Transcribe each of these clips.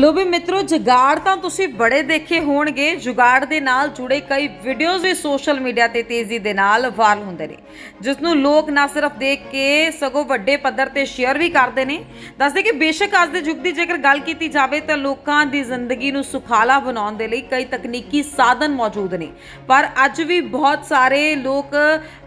ਲੋ ਵੀ ਮਿੱਤਰੋ, ਜੁਗਾੜ ਤਾਂ ਤੁਸੀਂ ਬੜੇ ਦੇਖੇ ਹੋਣਗੇ। ਜੁਗਾੜ ਦੇ ਨਾਲ ਜੁੜੇ ਕਈ ਵੀਡੀਓਜ਼ ਵੀ ਸੋਸ਼ਲ ਮੀਡੀਆ ਤੇ ਤੇਜ਼ੀ ਦੇ ਨਾਲ ਵਾਇਰਲ ਹੁੰਦੇ ਨੇ। ਜਿਸ ਨੂੰ ਲੋਕ ਨਾ ਸਿਰਫ ਦੇਖ ਕੇ ਸਗੋਂ ਵੱਡੇ ਪੱਧਰ ਤੇ ਸ਼ੇਅਰ ਵੀ ਕਰਦੇ ਨੇ। ਦੱਸਦੇ ਕਿ ਬੇਸ਼ੱਕ ਅੱਜ ਦੇ ਯੁੱਗ ਦੀ ਜੇਕਰ ਗੱਲ ਕੀਤੀ ਜਾਵੇ ਤਾਂ ਲੋਕਾਂ ਦੀ ਜ਼ਿੰਦਗੀ ਨੂੰ ਸੁਖਾਲਾ ਬਣਾਉਣ ਦੇ ਲਈ ਕਈ ਤਕਨੀਕੀ ਸਾਧਨ ਮੌਜੂਦ ਨੇ। ਪਰ ਅੱਜ ਵੀ ਬਹੁਤ ਸਾਰੇ ਲੋਕ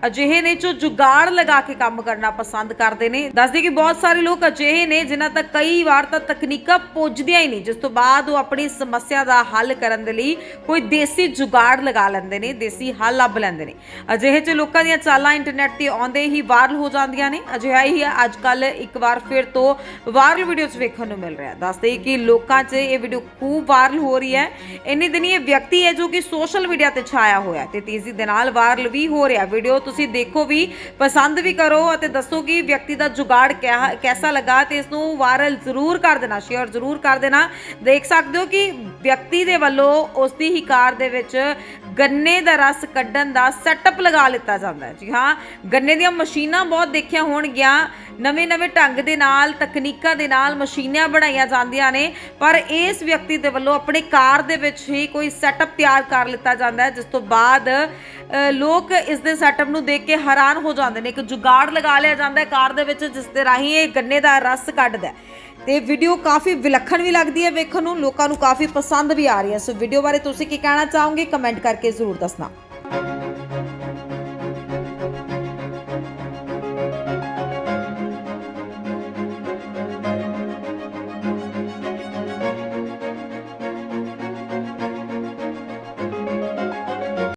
ਅਜਿਹੇ ਨੇ ਜੋ ਜੁਗਾੜ ਲਗਾ ਕੇ ਕੰਮ ਕਰਨਾ ਪਸੰਦ ਕਰਦੇ ਨੇ। ਦੱਸਦੇ ਕਿ ਬਹੁਤ ਸਾਰੇ ਲੋਕ ਅਜਿਹੇ ਨੇ ਜਿਨ੍ਹਾਂ ਤੱਕ ਕਈ ਵਾਰ ਤਾਂ ਤਕਨੀਕਾਂ ਪੁੱਜਦੀਆਂ ਹੀ ਨਹੀਂ। ਜਿਸ ਤੋਂ ਬਾਅਦ ਉਹ ਆਪਣੀ ਸਮੱਸਿਆ ਦਾ ਹੱਲ ਕਰਨ ਦੇ ਲਈ ਕੋਈ ਦੇਸੀ ਜੁਗਾੜ ਲਗਾ ਲੈਂਦੇ ਨੇ, ਦੇਸੀ ਹੱਲ ਲੱਭ ਲੈਂਦੇ ਨੇ। ਅਜਿਹੇ ਚ ਲੋਕਾਂ ਦੀਆਂ ਚਾਲਾਂ ਇੰਟਰਨੈਟ ਤੇ ਆਉਂਦੇ ਹੀ ਵਾਇਰਲ ਹੋ ਜਾਂਦੀਆਂ ਨੇ। ਅਜਿਹਾ ਹੀ ਅੱਜ ਕੱਲ ਇੱਕ ਵਾਰ ਫਿਰ ਤੋਂ ਵਾਇਰਲ ਵੀਡੀਓ 'ਚ ਵੇਖਣ ਨੂੰ ਮਿਲ ਰਿਹਾ ਦੱਸਦੇ ਕਿ ਲੋਕਾਂ 'ਚ ਇਹ ਵੀਡੀਓ ਖੂਬ ਵਾਇਰਲ ਹੋ ਰਹੀ ਹੈ। ਇੰਨੀ ਦਿਨੀ ਇਹ ਵਿਅਕਤੀ ਹੈ ਜੋ ਕਿ ਸੋਸ਼ਲ ਮੀਡੀਆ ਤੇ ਛਾਇਆ ਹੋਇਆ ਤੇ ਤੇਜ਼ੀ ਦੇ ਨਾਲ ਵਾਇਰਲ ਵੀ ਹੋ ਰਿਹਾ ਵੀਡੀਓ ਤੁਸੀਂ ਦੇਖੋ ਵੀ, ਪਸੰਦ ਵੀ ਕਰੋ ਅਤੇ ਦੱਸੋ ਕਿ ਵਿਅਕਤੀ ਦਾ ਜੁਗਾੜ ਕਿਆ- ਕੈਸਾ ਲੱਗਾ ਤੇ ਇਸ ਨੂੰ ਵਾਇਰਲ ਜ਼ਰੂਰ ਕਰ ਦੇਣਾ ਸ਼ੇਅਰ ਜ਼ਰੂਰ ਕਰ ਦੇਣਾ। ਦੇਖ ਸਕਦੇ ਹੋ ਕਿ ਵਿਅਕਤੀ ਦੇ ਵੱਲੋਂ ਉਸ ਦੀ ਹੀ ਕਾਰ ਦੇ ਵਿੱਚ ਗੰਨੇ ਦਾ ਰਸ ਕੱਢਣ ਦਾ ਸੈਟਅਪ ਲਗਾ ਲਿੱਤਾ ਜਾਂਦਾ ਹੈ। ਜੀ ਹਾਂ, ਗੰਨੇ ਦੀਆਂ ਮਸ਼ੀਨਾਂ ਬਹੁਤ ਦੇਖਿਆ ਹੋਣਗੀਆਂ। ਨਵੇਂ-ਨਵੇਂ ਢੰਗ ਦੇ ਨਾਲ, ਤਕਨੀਕਾਂ ਦੇ ਨਾਲ ਮਸ਼ੀਨਾਂ ਬਣਾਈਆਂ ਜਾਂਦੀਆਂ ਨੇ, ਪਰ ਇਸ ਵਿਅਕਤੀ ਦੇ ਵੱਲੋਂ ਆਪਣੇ ਕਾਰ ਦੇ ਵਿੱਚ ਹੀ ਕੋਈ ਸੈਟਅਪ ਤਿਆਰ ਕਰ ਲਿੱਤਾ ਜਾਂਦਾ ਹੈ, ਜਿਸ ਤੋਂ ਬਾਅਦ ਲੋਕ ਇਸ ਦੇ ਸੈਟਅਪ ਨੂੰ ਦੇਖ ਕੇ ਹੈਰਾਨ ਹੋ ਜਾਂਦੇ ਨੇ, ਇੱਕ ਜੁਗਾੜ ਲਗਾ ਲਿਆ ਜਾਂਦਾ ਹੈ ਕਾਰ ਦੇ ਵਿੱਚ, ਜਿਸ ਦੇ ਰਾਹੀਂ ਇਹ ਗੰਨੇ ਦਾ ਰਸ ਕੱਢਦਾ ਹੈ। ਤੇ ਵੀਡੀਓ ਕਾਫੀ ਵਿਲੱਖਣ ਵੀ ਲੱਗਦੀ ਹੈ ਵੇਖਣ ਨੂੰ, ਲੋਕਾਂ ਨੂੰ ਕਾਫੀ ਪਸੰਦ ਵੀ ਆ ਰਹੀ ਹੈ। ਸੋ ਵੀਡੀਓ ਬਾਰੇ ਤੁਸੀਂ ਕੀ ਕਹਿਣਾ ਚਾਹੋਗੇ ਕਮੈਂਟ ਕਰਕੇ ਜ਼ਰੂਰ ਦੱਸਣਾ।